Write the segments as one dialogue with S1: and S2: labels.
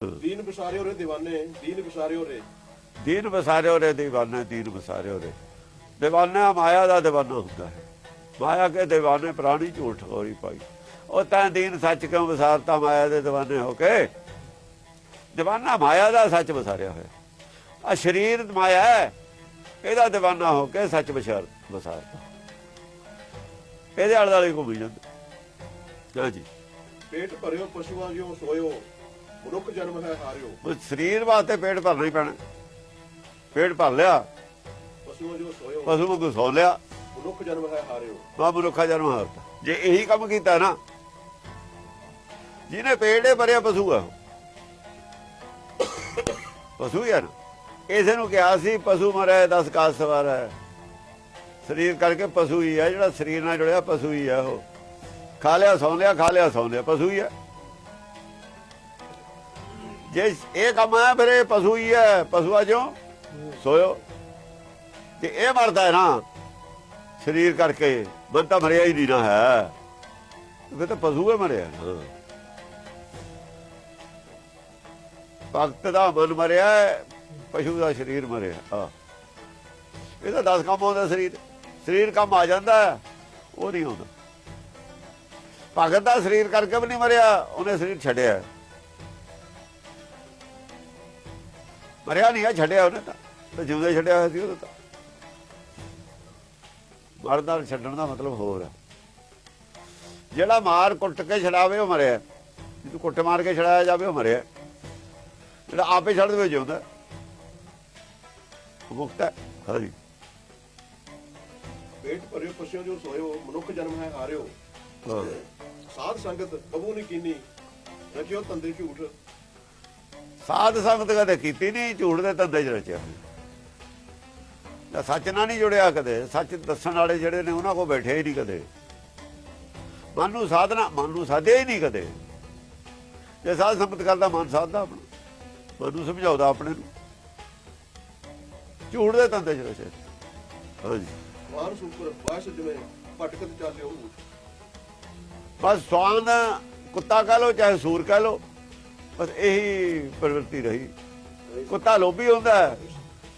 S1: ਦੀਨ ਵਿਸਾਰੇ ਹੋਰੇ دیਵਾਨੇ ਦੀਨ ਵਿਸਾਰੇ ਹੋਰੇ
S2: ਦੀਨ ਵਿਸਾਰੇ ਹੋਰੇ دیਵਾਨੇ ਦੀਨ ਵਿਸਾਰੇ ਹੋਰੇ دیਵਾਨਾ ਮਾਇਆ ਦਾ دیਵਾਨਾ ਹੁੰਦਾ ਹੈ ਮਾਇਆ ਕੇ دیਵਾਨੇ ਪ੍ਰਾਣੀ ਝੂਠ ਹੋਰੀ ਪਾਈ ਉਹ ਤਾਂ ਦੀਨ ਸੱਚ ਕਿਉਂ ਵਿਸਾਰਤਾ ਮਾਇਆ ਦੇ دیਵਾਨੇ ਹੋ ਕੇ دیਵਾਨਾ ਮਾਇਆ ਦਾ ਸੱਚ ਵਿਸਾਰਿਆ ਹੋਇਆ ਆ ਸਰੀਰ ਮਾਇਆ ਹੈ ਇਹਦਾ دیਵਾਨਾ ਹੋ ਕੇ ਸੱਚ ਵਿਸਾਰ ਵਿਸਾਰਤਾ ਇਹਦੇ ਆਲੇ ਦੁਆਲੇ ਘੁੰਮੀ ਜਾਂਦਾ ਹਾਂਜੀ
S1: ਪੇਟ ਭਰਿਓ ਪਸ਼ੂਆਂ ਜਿਉ ਸੋਇਓ ਮਨੁੱਖ ਜਨਮ ਹੈ ਹਾਰਿਓ।
S2: ਉਹ ਸਰੀਰ ਵਾਸਤੇ ਪੇਟ ਭਰਨਾ ਹੀ ਪੈਣਾ। ਪੇਟ ਭਰ ਲਿਆ।
S1: ਪਸ਼ੂਆਂ ਜਿਉ ਸੋਇਓ।
S2: ਪਸ਼ੂ ਸੌ ਲਿਆ।
S1: ਮਨੁੱਖ ਜਨਮ ਹੈ ਹਾਰਿਓ।
S2: ਮਾ ਮਨੁੱਖਾ ਜਨਮ ਹਾਰਤਾ ਜੇ ਇਹੀ ਕੰਮ ਕੀਤਾ ਨਾ ਜਿਹਨੇ ਪੇੜੇ ਭਰਿਆ ਪਸ਼ੂ ਆ। ਪਸ਼ੂ ਨਾ। ਇਸੇ ਨੂੰ ਕਿਹਾ ਸੀ ਪਸ਼ੂ ਮਰੇ 10 ਕਾਸ ਸਵਾਰ। ਹੈ ਸਰੀਰ ਕਰਕੇ ਪਸ਼ੂ ਹੀ ਹੈ ਜਿਹੜਾ ਸਰੀਰ ਨਾਲ ਜੁੜਿਆ ਪਸ਼ੂ ਹੀ ਹੈ ਉਹ। ਖਾ ਲਿਆ ਸੌਂ ਲਿਆ ਖਾ ਲਿਆ ਸੌਂ ਲਿਆ ਪਸ਼ੂ ਹੀ ਹੈ ਜੇ ਇਹ ਕੰਮ ਹੈ ਫਿਰ ਇਹ ਪਸ਼ੂ ਹੀ ਹੈ ਪਸ਼ੂਆ ਜੋ ਸੋਇਓ। ਤੇ ਇਹ ਮਰਦਾ ਹੈ ਨਾ, ਸਰੀਰ ਕਰਕੇ, ਮਨ ਤਾਂ ਮਰਿਆ ਹੀ ਨਹੀਂ ਨਾ ਹੈ। ਫਿਰ ਤਾਂ ਪਸ਼ੂ ਹੈ ਮਰਿਆ। ਭਗਤ ਦਾ ਮਨ ਮਰਿਆ, ਪਸ਼ੂ ਦਾ ਸਰੀਰ ਮਰਿਆ। ਆ। ਇਹ ਤਾਂ 10 ਕੰਮ ਆਉਂਦਾ ਸਰੀਰ। ਸਰੀਰ ਕੰਮ ਆ ਜਾਂਦਾ, ਉਹ ਨਹੀਂ ਆਉਂਦਾ। ਭਗਤ ਦਾ ਸਰੀਰ ਕਰਕੇ ਵੀ ਨਹੀਂ ਮਰਿਆ, ਉਹਨੇ ਸਰੀਰ ਛੱਡਿਆ। ਮਰਿਆ ਨਹੀਂ ਹੈ ਛੱਡਿਆ ਉਹਨੇ ਤਾਂ। ਤੇ ਜਿਉਂਦਾ ਛੱਡਿਆ ਹੋਇਆ ਸੀ ਉਹ ਤਾਂ। ਮਰਦਾ ਛੱਡਣ ਦਾ ਮਤਲਬ ਹੋਰ ਹੈ ਜਿਹੜਾ ਮਾਰ ਕੁੱਟ ਕੇ ਛਡਾਵੇ ਉਹ ਮਰਿਆ। ਜਿਹਨੂੰ ਕੁੱਟ ਮਾਰ ਕੇ ਛਡਾਇਆ ਜਾਵੇ ਉਹ ਮਰਿਆ। ਜਿਹੜਾ ਆਪੇ ਛੱਡ ਦੇਵੇ ਜਿਉਂਦਾ। ਉਹ ਮੁਕਤ ਹੈ। ਹਾਂਜੀ।
S1: ਪੇਟ ਭਰਿਓ ਪਸ਼ੂਆਂ ਜਿਉ ਸੋਇਓ ਮਨੁੱਖ ਜਨਮ ਹੈ ਹਾਰਿਓ। ਸਾਧ ਸੰਗਤ ਕਬੂ ਨਹੀਂ ਕੀਨੀ। ਰਖਿਓ ਤੰਦੇ ਝੂਠ।
S2: ਸਾਧ ਸੰਗਤ ਕਦੇ ਕੀਤੀ ਨਹੀਂ ਝੂਠ ਦੇ ਧੰਦੇ 'ਚ ਰਚਿਆ ਤਾਂ ਸੱਚ ਨਾਲ ਨਹੀਂ ਜੁੜਿਆ ਕਦੇ ਸੱਚ ਦੱਸਣ ਵਾਲੇ ਜਿਹੜੇ ਨੇ ਉਹਨਾਂ ਕੋਲ ਬੈਠੇ ਹੀ ਨਹੀਂ ਕਦੇ। ਮਨ ਨੂੰ ਸਾਧਨਾ ਮਨ ਨੂੰ ਸਾਧਿਆ ਹੀ ਨਹੀਂ ਕਦੇ। ਜੇ ਸਾਧ ਸੰਗਤ ਕਰਦਾ ਮਨ ਸਾਧਦਾ ਆਪਣਾ। ਮਨ ਨੂੰ ਸਮਝਾਉਂਦਾ ਆਪਣੇ ਨੂੰ। ਝੂਠ ਦੇ ਧੰਦੇ 'ਚ ਰਚਿਆ। ਹਾਂਜੀ।
S1: ਮਾਨ ਸੁਪਰ ਬਾਸ਼ ਜਿਵੇਂ ਭਟਕਤ ਚਾਲਿਓ
S2: ਬਸ ਸਵਾਨ ਕੁੱਤਾ ਕਹ ਲੋ ਚਾਹੇ ਸੂਰ ਕਹ ਲੋ ਬਸ ਇਹੀ ਪ੍ਰਵਿਰਤੀ ਰਹੀ। ਕੁੱਤਾ ਲੋਭੀ ਹੁੰਦਾ ਹੈ।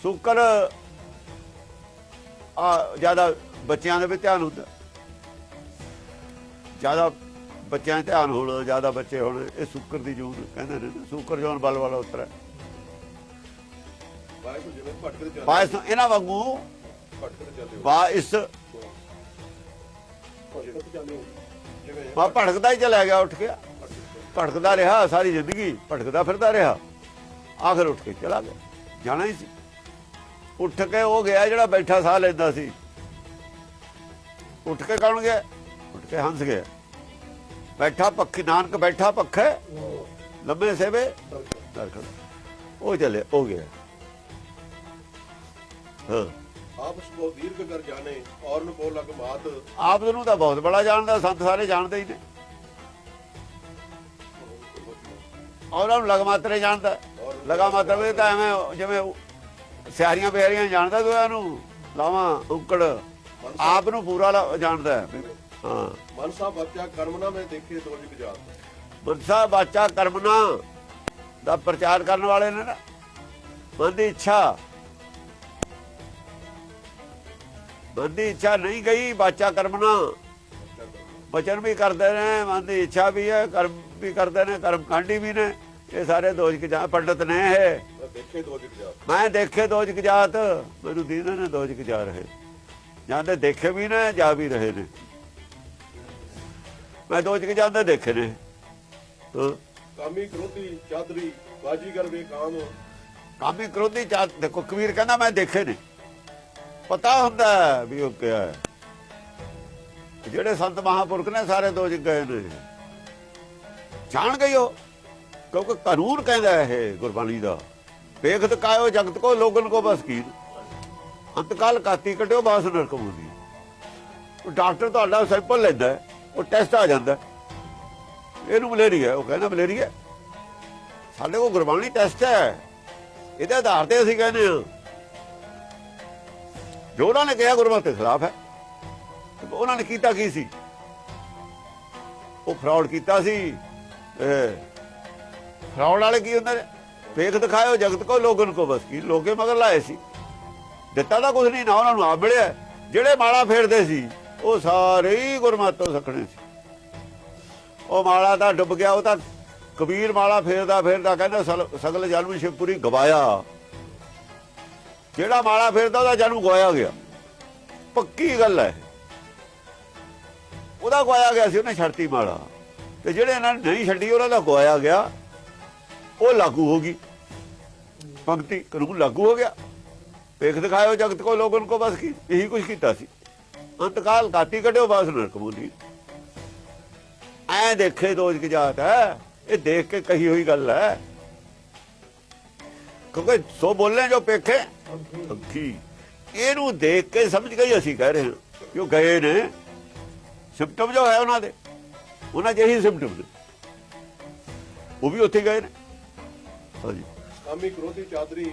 S2: ਸੂਕਰ ਆ ਜ਼ਿਆਦਾ ਬੱਚਿਆਂ ਦੇ ਵਿੱਚ ਧਿਆਨ ਹੁੰਦਾ। ਜ਼ਿਆਦਾ ਬੱਚਿਆਂ 'ਚ ਧਿਆਨ ਹੋਣਾ ਜ਼ਿਆਦਾ ਬੱਚੇ ਹੋਣ ਇਹ ਸੂਕਰ ਦੀ ਜੂਨ ਕਹਿੰਦੇ ਨੇ ਸੂਕਰ ਜੋਨ ਬਲ ਵਾਲਾ ਉਤਰ ਬਾਇਸ ਇਹਨਾਂ ਵਾਂਗੂ ਬਾਇਸ ਬਾ ਭੜਕਦਾ ਹੀ ਚਲਾ ਗਿਆ ਉੱਠ ਗਿਆ। ਭਟਕਦਾ ਰਿਹਾ ਸਾਰੀ ਜ਼ਿੰਦਗੀ ਭਟਕਦਾ ਫਿਰਦਾ ਰਿਹਾ। ਆਖਰ ਉੱਠ ਕੇ ਚਲਾ ਗਿਆ। ਜਾਣਾ ਹੀ ਸੀ। ਉੱਠ ਕੇ ਉਹ ਗਿਆ ਜਿਹੜਾ ਬੈਠਾ ਸਾਹ ਲੈਂਦਾ ਸੀ। ਉੱਠ ਕੇ ਕੌਣ ਗਿਆ? ਉੱਠ ਕੇ ਹੰਸ ਗਿਆ। ਬੈਠਾ ਪੱਖੀ ਨਾਨਕ ਬੈਠਾ ਪੱਖੇ ਲੰਮੇ ਸੇਵੇ ਉਹ ਚਲੇ ਉਹ ਗਿਆ। ਹਾਂ।
S1: ਆਪ ਸੁਭੋ ਦੀਰਘ ਕਰ ਜਾਣੇ ਔਰ ਨੂੰ ਕੋ ਲਗ ਮਾਤ।
S2: ਆਪ ਨੂੰ ਤਾਂ ਬਹੁਤ ਬੜਾ ਜਾਣਦਾ ਸੰਤ ਸਾਰੇ ਜਾਣਦੇ ਹੀ ਨੇ। ਉਹਨਾਂ ਨੂੰ ਲਗ ਮਾਤਰੇ ਜਾਣਦਾ। ਲਗਾ ਮਾਤਰੇ ਤਾਂ ਐਵੇਂ ਜਿਵੇਂ ਸਿਆਰੀਆਂ ਬਿਹਾਰੀਆਂ ਜਾਣਦਾ ਦੋਆਂ ਨੂੰ ਲਾਵਾਂ ਉੱਕੜ। ਆਪ ਨੂੰ ਪੂਰਾ ਜਾਣਦਾ ਹੈ।
S1: ਮਨਸਾ ਬੱਚਾ ਕਰਮਨਾ ਮੈਂ ਦੇਖੇ ਦੋਜਕ ਜਾਤ।
S2: ਮਨਸਾ ਬਾਚਾ ਕਰਮਨਾ ਦਾ ਪ੍ਰਚਾਰ ਕਰਨ ਵਾਲੇ ਨੇ ਨਾ। ਮਨ ਦੀ ਇੱਛਾ। ਮਨ ਦੀ ਇੱਛਾ ਨਹੀਂ ਗਈ ਬਾਚਾ ਕਰਮਨਾ। ਬਚਨ ਵੀ ਕਰਦੇ ਨੇ ਮਨ ਦੀ ਇੱਛਾ ਵੀ ਹੈ ਕਰਮ ਵੀ ਕਰਦੇ ਨੇ ਕਰਮ ਕਾਂਡੀ ਵੀ ਨੇ ਇਹ ਸਾਰੇ ਦੋਜਕ ਜਾ ਪੰਡਤ ਨੇ ਇਹ।
S1: ਦੇਖੇ ਦੋਜਕ ਜਾਤ।
S2: ਮੈਂ ਦੇਖੇ ਦੋਜਕ ਜਾਤ ਮੈਨੂੰ ਦੀਨਾਂ ਨੇ ਦੋਜਕ ਜਾ ਰਹੇ ਜਾਂਦੇ ਦੇਖੇ ਵੀ ਨੇ ਜਾ ਵੀ ਰਹੇ ਨੇ। ਮੈਂ ਦੋਜਕ ਜਾਂਦੇ ਦੇਖੇ ਨੇ।
S1: ਕਾਮੀ ਕ੍ਰੋਧੀ ਚਾਦਰੀ ਬਾਜੀਗਰ ਵੇ ਕਾਮ
S2: ਕਾਮੀ ਕ੍ਰੋਧੀ ਜਾਤ ਦੇਖੋ ਕਬੀਰ ਕਹਿੰਦਾ ਮੈਂ ਦੇਖੇ ਨੇ। ਪਤਾ ਹੁੰਦਾ ਵੀ ਉਹ ਕਿਹਾ ਜਿਹੜੇ ਸੰਤ ਮਹਾਪੁਰਖ ਨੇ ਸਾਰੇ ਦੋਜਕ ਗਏ ਨੇ। ਜਾਣ ਗਈ ਉਹ ਕਿਉਂਕਿ ਕਾਨੂੰਨ ਕਹਿੰਦਾ ਇਹ ਗੁਰਬਾਣੀ ਦਾ। ਵੇਖਤ ਕਾਇਓ ਜਗਤ ਕੋ, ਲੋਗਨ ਕੋ ਬਸ ਕੀਨ ਅੰਤਕਾਲ ਕਾਤੀ ਕਟਿਓ ਬਾਸ ਨਰਕ ਮੁਦੀ ਉਹ ਡਾਕਟਰ ਤੁਹਾਡਾ ਸੈਂਪਲ ਲੈਂਦਾ ਉਹ ਟੈਸਟ ਆ ਜਾਂਦਾ ਇਹਨੂੰ ਮਲੇਰੀਆ ਉਹ ਕਹਿੰਦਾ ਮਲੇਰੀਆ ਸਾਡੇ ਕੋਲ ਗੁਰਬਾਣੀ ਟੈਸਟ ਹੈ। ਇਹਦੇ ਆਧਾਰ ਤੇ ਅਸੀਂ ਕਹਿੰਦੇ ਹਾਂ। ਜੋ ਉਹਨਾਂ ਨੇ ਕਿਹਾ ਗੁਰਮਤਿ ਦੇ ਖਿਲਾਫ ਹੈ। ਉਹਨਾਂ ਨੇ ਕੀਤਾ ਕੀ ਸੀ? ਉਹ ਫਰਾਡ ਕੀਤਾ ਸੀ। ਇਹ ਫਰਾਉਡ ਵਾਲੇ ਕੀ ਹੁੰਦੇ ਨੇ? ਵੇਖ ਦਿਖਾਇਓ, ਜਗਤ ਕੋ, ਲੋਗਨ ਕੋ ਬਸ। ਕੀ ਲੋਕੇ ਮਗਰ ਲਾਏ ਸੀ? ਦਿੱਤਾ ਤਾਂ ਕੁਝ ਨਹੀਂ, ਨਾ ਉਹਨਾਂ ਨੂੰ ਆ ਮਿਲਿਆ। ਜਿਹੜੇ ਮਾਲਾ ਫੇਰਦੇ ਸੀ, ਉਹ ਸਾਰੇ ਹੀ ਗੁਰਮਤਿ ਸਖਣੇ ਸੀ। ਉਹ ਮਾਲਾ ਤਾਂ ਡੁੱਬ ਗਿਆ, ਉਹ ਤਾਂ ਕਬੀਰ ਮਾਲਾ ਫੇਰਦਾ ਫੇਰਦਾ ਕਹਿੰਦਾ, ਸਲ- ਸਗਲ ਜਨਮ ਸ਼ਿਵਪੁਰੀ ਗਵਾਇਆ। ਜਿਹੜਾ ਮਾਲਾ ਫੇਰਦਾ, ਉਹਦਾ ਜਨਮ ਗਵਾਇਆ ਗਿਆ। ਪੱਕੀ ਗੱਲ ਹੈ। ਉਹਦਾ ਗਵਾਇਆ ਗਿਆ ਸੀ ਉਹਨੇ ਛੱਡਤੀ ਮਾਲਾ। ਤੇ ਜਿਹੜੇ ਇਹਨਾਂ ਨੇ ਨਹੀਂ ਛੱਡੀ, ਉਹਨਾਂ ਦਾ ਗਵਾਇਆ ਗਿਆ। ਉਹ ਲਾਗੂ ਹੋ ਗਈ। ਪੰਕਤੀ ਕਾਨੂੰਨ ਲਾਗੂ ਹੋ ਗਿਆ। ਵੇਖ ਦਿਖਾਇਓ ਜਗਤ ਕੋ, ਲੋਗਨ ਕੋ, ਬਸ ਕੀ, ਇਹੀ ਕੁਝ ਕੀਤਾ ਸੀ। ਅੰਤਕਾਲ ਕਾਟੀ ਕੱਢਿਓ, ਬਸ ਨਰਕ ਮੁੰਦੀ ਐ ਦੇਖੇ ਦੋਜ ਕੀ ਜਾਤ ਹੈ। ਇਹ ਦੇਖ ਕੇ ਕਹੀ ਹੋਈ ਗੱਲ ਹੈ। ਕਿਉਂਕਿ ਸੋ ਬੋਲੇ ਜੋ ਪੇਖੇ ਅੱਖੀ ਇਹਨੂੰ ਦੇਖ ਕੇ ਸਮਝ ਗਈ ਅਸੀਂ ਕਹਿ ਰਹੇ ਹਾਂ। ਕਿ ਉਹ ਗਏ ਨੇ ਸਿਮਟਮ ਜੋ ਹੈ ਉਹਨਾਂ ਦੇ। ਉਹਨਾਂ ਜਿਹੀ ਸਿੰਪਟਮ ਨੇ। ਉਹ ਵੀ ਉੱਥੇ ਗਏ ਨੇ। ਹਾਂਜੀ।
S1: ਕਾਮੀ ਕ੍ਰੋਧੀ ਚਾਦਰੀ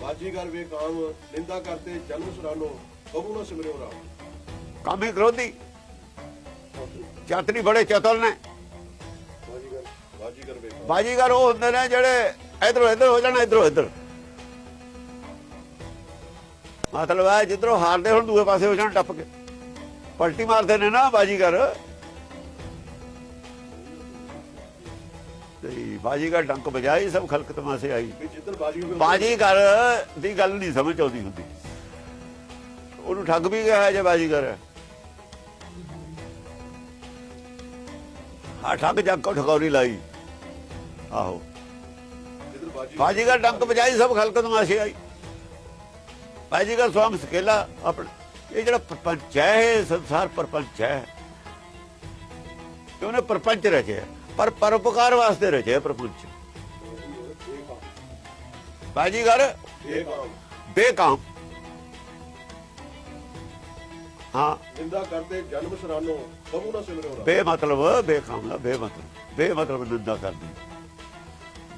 S1: ਬਾਜੀਗਰ ਵੇ ਕਾਮ ਨਿੰਦਾ ਕਰਤੇ ਜਨਮ ਸੁਰਾਨੋ ਕਬੂ ਨਾ ਸਿਮਰਿਓ ਰਾਮ।
S2: ਕਾਮੀ ਕ੍ਰੋਧੀ। ਚਾਤਰੀ ਬੜੇ ਚਤੁਰ ਨੇ।
S1: ਬਾਜੀਗਰ ਬਾਜੀਗਰ ਵੇ ਕਾਮ
S2: ਬਾਜੀਗਰ ਉਹ ਹੁੰਦੇ ਨੇ ਜਿਹੜੇ ਇਧਰੋਂ ਇਧਰ ਹੋ ਜਾਣਾ ਇਧਰੋਂ ਇਧਰ। ਮਤਲਬ ਹੈ ਜਿੱਧਰੋਂ ਹਾਰਦੇ ਹੁਣ ਦੂਏ ਪਾਸੇ ਹੋ ਜਾਣ ਟੱਪ ਕੇ। ਪਲਟੀ ਮਾਰਦੇ ਨੇ ਨਾ ਬਾਜੀਗਰ। ਤੇ ਬਾਜੀਗਰ ਡੰਕ ਵਜਾਈ ਸਭ ਖਲਕ ਤਮਾਸੇ ਆਈ।
S1: ਜਿੱਧਰ ਬਾਜੀ
S2: ਬਾਜੀਗਰ ਦੀ ਗੱਲ ਨਹੀਂ ਸਮਝ ਆਉਂਦੀ ਹੁੰਦੀ। ਉਹਨੂੰ ਠੱਗ ਵੀ ਗਿਆ ਜੇ ਬਾਜੀਗਰ ਹੈ ਹਾਂ ਠੱਗ ਜੱਗ ਕੋ ਠਗੌਰੀ ਲਾਈ। ਆਹੋ।
S1: ਬਾਜੀ
S2: ਬਾਜੀਗਰ ਡੰਕ ਵਜਾਈ ਸਭ ਖਲਕ ਤਮਾਸ਼ੇ ਆਈ। ਬਾਜੀਗਰ ਸਵਾਮ ਸਕੇਲਾ ਆਪਣਾ। ਇਹ ਜਿਹੜਾ ਪ੍ਰਪੰਚ ਹੈ ਸੰਸਾਰ ਪ੍ਰਪੰਚ ਹੈ। ਉਹਨੇ ਪ੍ਰਪੰਚ ਰਚਿਆ। ਪਰ ਪਰਉਪਕਾਰ ਵਾਸਤੇ ਰਚਿਆ ਪ੍ਰਪੰਚ ਬਾਜੀਗਰ
S1: ਇਹ ਕਾਮ
S2: ਬੇਕਾਮ। ਹਾਂ।
S1: ਨਿੰਦਾ ਕਰਤੇ ਜਨਮ ਸੁਰਾਨੋ ਕਬੂ ਨਾ ਸਿਮਰਿਓ ਰਾਮ।
S2: ਬੇ ਮਤਲਬ ਬੇਕਾਮ ਦਾ ਬੇ ਮਤਲਬ ਬੇ ਮਤਲਬ ਨਿੰਦਾ ਕਰਦੀ।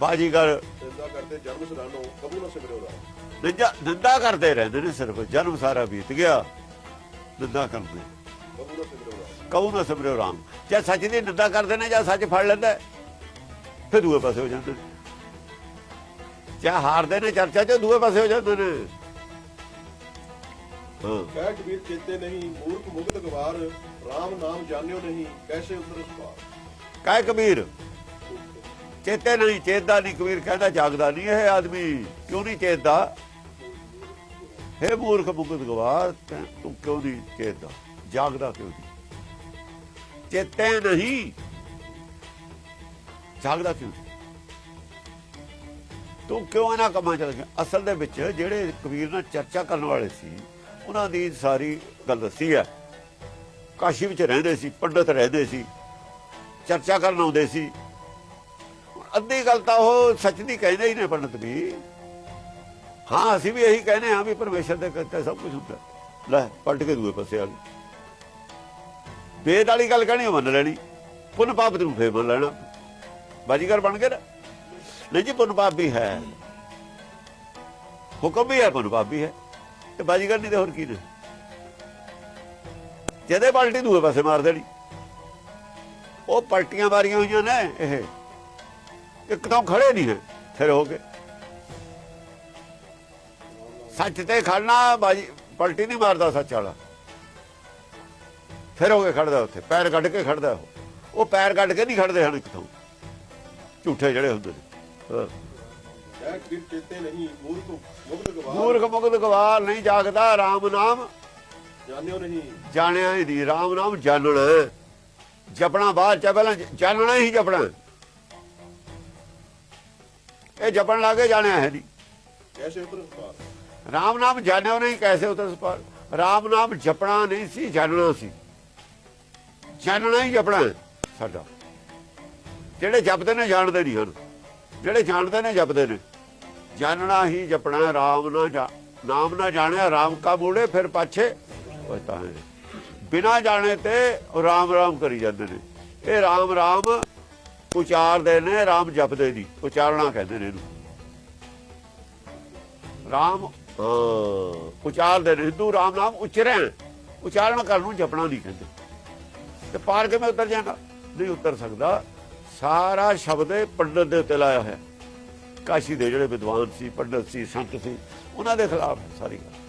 S2: ਬਾਜੀਗਰ
S1: ਨਿੰਦਾ ਕਰਤੇ ਜਨਮ ਸੁਰਾਨੋ ਕਬੂ ਨਾ ਸਿਮਰਿਓ ਰਾਮ।
S2: ਨਿੰਦਾ ਨਿੰਦਾ ਕਰਦੇ ਰਹਿੰਦੇ ਨੇ ਸਿਰਫ ਜਨਮ ਸਾਰਾ ਬੀਤ ਗਿਆ। ਨਿੰਦਾ ਕਰਦੇ।
S1: ਕਬੂ ਨਾ ਸਿਮਰਿਓ ਰਾਮ।
S2: ਕਹੂ ਨਾ ਸਮਰਿਓ ਰਾਮ ਜੇ ਸੱਚ ਦੀ ਨਿੰਦਾ ਕਰਦੇ ਨੇ ਜਾਂ ਸੱਚ ਫੜ ਲੈਂਦਾ ਫਿਰ ਦੂਏ ਪਾਸੇ ਹੋ ਜਾਂਦੇ ਜੇ ਹਾਰਦੇ ਨੇ ਚਰਚਾ ਚ ਦੂਏ ਪਾਸੇ ਹੋ ਜਾਂਦੇ ਨੇ।
S1: ਕਹਿ ਕਬੀਰ ਚੇਤੇ ਨਹੀਂ ਮੂਰਖ ਮੁਗਧ ਗਵਾਰ RAM ਨਾਮ ਜਾਣਿਓ ਨਹੀਂ ਕੈਸੇ ਉਤਰ
S2: ਕਾਇ ਕਬੀਰ ਚੇਤੇ ਨਹੀਂ ਚੇਤਦਾ ਨਹੀਂ ਕਬੀਰ ਕਹਿੰਦਾ ਜਾਗਦਾ ਨਹੀਂ ਇਹ ਆਦਮੀ। ਕਿਉਂ ਨਹੀਂ ਚੇਤਦਾ? ਹੈ ਮੂਰਖ ਮੁਕਤ ਗਵਾਰ ਤੈਂ- ਤੂੰ ਕਿਉਂ ਨਹੀਂ ਚੇਤਦਾ? ਜਾਗਦਾ ਕਿਉਂ ਨਹੀਂ? ਚੇਤੇ ਨਹੀਂ। ਜਾਗਦਾ ਕਿਉਂ? ਤੂੰ ਕਿਉਂ ਇਹਨਾਂ ਕੰਮਾਂ ਚ ਗਿਆ? ਅਸਲ ਦੇ ਵਿੱਚ ਜਿਹੜੇ ਕਬੀਰ ਨਾਲ ਚਰਚਾ ਕਰਨ ਵਾਲੇ ਸੀ, ਉਹਨਾਂ ਦੀ ਸਾਰੀ ਗੱਲ ਦੱਸੀ ਹੈ। ਕਾਸ਼ੀ ਵਿੱਚ ਰਹਿੰਦੇ ਸੀ, ਪੰਡਤ ਰਹਿੰਦੇ ਸੀ, ਚਰਚਾ ਕਰਨ ਆਉਂਦੇ ਸੀ। ਅੱਧੀ ਗੱਲ ਤਾਂ ਉਹ ਸੱਚ ਦੀ ਕਹਿੰਦੇ ਹੀ ਨੇ ਪੰਡਤ ਵੀ। ਹਾਂ, ਅਸੀਂ ਵੀ ਇਹੀ ਕਹਿੰਦੇ ਹਾਂ ਵੀ ਪਰਮੇਸ਼ਰ ਦੇ ਕਰਤੇ ਸਭ ਕੁਝ ਹੁੰਦਾ। ਲੈ, ਪਲਟ ਕੇ ਦੂਏ ਪਾਸੇ ਆ ਗਏ। ਵੇਦ ਵਾਲੀ ਗੱਲ ਕਹਿਣੀ ਉਹ ਮੰਨ ਲੈਣੀ। ਪੁੰਨ ਪਾਪ ਨੂੰ ਫੇਰ ਮੰਨ ਲੈਣਾ। ਬਾਜੀਗਰ ਬਣ ਕੇ ਨਾ। ਨਹੀਂ ਜੀ, ਪੁੰਨ ਪਾਪ ਵੀ ਹੈ। ਹੁਕਮ ਵੀ ਹੈ, ਪੁੰਨ ਪਾਪ ਵੀ ਹੈ। ਤੇ ਬਾਜੀਗਰ ਨਹੀਂ ਤੇ ਹੋਰ ਕੀ ਨੇ? ਜਦੇ ਪਲਟੀ ਦੂਏ ਪਾਸੇ ਮਾਰ ਦੇਣੀ। ਉਹ ਪਲਟੀਆਂ ਮਾਰੀਆਂ ਹੋਈਆਂ ਨੇ ਇਹ। ਇੱਕ ਤਾਂ ਖੜੇ ਨਹੀਂ ਹੈ, ਫਿਰ ਹੋ ਗਏ। ਸੱਚ ਤੇ ਖੜਨਾ, ਬਾਜੀ, ਪਲਟੀ ਨਹੀਂ ਮਾਰਦਾ ਸੱਚ ਵਾਲਾ। ਫਿਰ ਹੋ ਕੇ ਖੜਦਾ ਉੱਥੇ? ਪੈਰ ਕੱਢ ਕੇ ਖੜਦਾ ਉਹ। ਉਹ ਪੈਰ ਕੱਢ ਕੇ ਨਹੀਂ ਖੜਦੇ ਹਨ ਕਿਥੋਂ? ਝੂਠੇ ਜਿਹੜੇ ਹੁੰਦੇ ਨੇ।
S1: ਮੂਰਖ ਮੁਗਧ ਗਵਾਰ
S2: ਨਹੀਂ ਜਾਗਦਾ RAM ਨਾਮ।
S1: ਜਾਣਿਓ ਨਹੀਂ
S2: ਜਾਣਿਆ ਹੀ ਨਹੀਂ। RAM ਨਾਮ ਜਾਣਨਾ ਜਪਣਾ ਬਾਅਦ ਚ, ਪਹਿਲਾਂ ਜਾਣਨਾ ਹੀ ਜਪਣਾ। ਇਹ ਜਪਣ ਲਾਗੇ ਜਾਣਿਆ ਹੈ ਨਹੀਂ।
S1: ਕੈਸੇ ਉਤਰ ਸਵਾਰ
S2: ਰਾਮ ਨਾਮ ਜਾਣਿਓ ਨਹੀਂ, ਕੈਸੇ ਉਤਰ ਸਪਾਰ ਰਾਮ ਨਾਮ ਜਪਣਾ ਨਹੀਂ ਸੀ, ਜਾਣਨਾ ਸੀ। ਜਾਣਨਾ ਹੀ ਜਪਣਾ ਸਾਡਾ। ਜਿਹੜੇ ਜਪਦੇ ਨੇ, ਜਾਣਦੇ ਨਹੀਂ ਹਨ ਜਿਹੜੇ ਜਾਣਦੇ ਨੇ, ਜਪਦੇ ਨੇ। ਜਾਣਨਾ ਹੀ ਜਪਣਾ, ਰਾਮ ਨਾ ਜਾ- ਨਾਮ ਨਾ ਜਾਣਿਆ, ਰਾਮ ਕਾ ਮੂੜੇ, ਫਿਰ ਪਾਛੇ। ਪਤਾ ਹੈ। ਬਿਨਾ ਜਾਣੇ ਤੇ ਰਾਮ ਰਾਮ ਕਰੀ ਜਾਂਦੇ ਨੇ। ਇਹ ਰਾਮ ਰਾਮ ਉਚਾਰਦੇ ਨੇ, ਰਾਮ ਜਪਦੇ ਨਹੀਂ। ਉਚਾਰਣਾ ਕਹਿੰਦੇ ਨੇ ਇਹਨੂੰ। ਰਾਮ ਉਚਾਰਦੇ ਨੇ। ਹਿੰਦੂ ਰਾਮ ਨਾਮ ਉਚਰਿਆ। ਉਚਾਰਨ ਕਰਨ ਨੂੰ ਜਪਣਾ ਨਹੀਂ ਕਹਿੰਦੇ। ਤੇ ਪਾਰ ਕੇ ਮੈਂ ਉਤਰ ਜਾਣਾ ਨਹੀਂ ਉਤਰ ਸਕਦਾ। ਸਾਰਾ ਸ਼ਬਦ ਇਹ ਪੰਡਤ ਦੇ ਉੱਤੇ ਲਾਇਆ ਹੋਇਆ। ਕਾਸ਼ੀ ਦੇ ਜਿਹੜੇ ਵਿਦਵਾਨ ਸੀ, ਪੰਡਤ ਸੀ, ਸੰਤ ਸੀ, ਉਹਨਾਂ ਦੇ ਖਿਲਾਫ ਸਾਰੀ ਗੱਲ।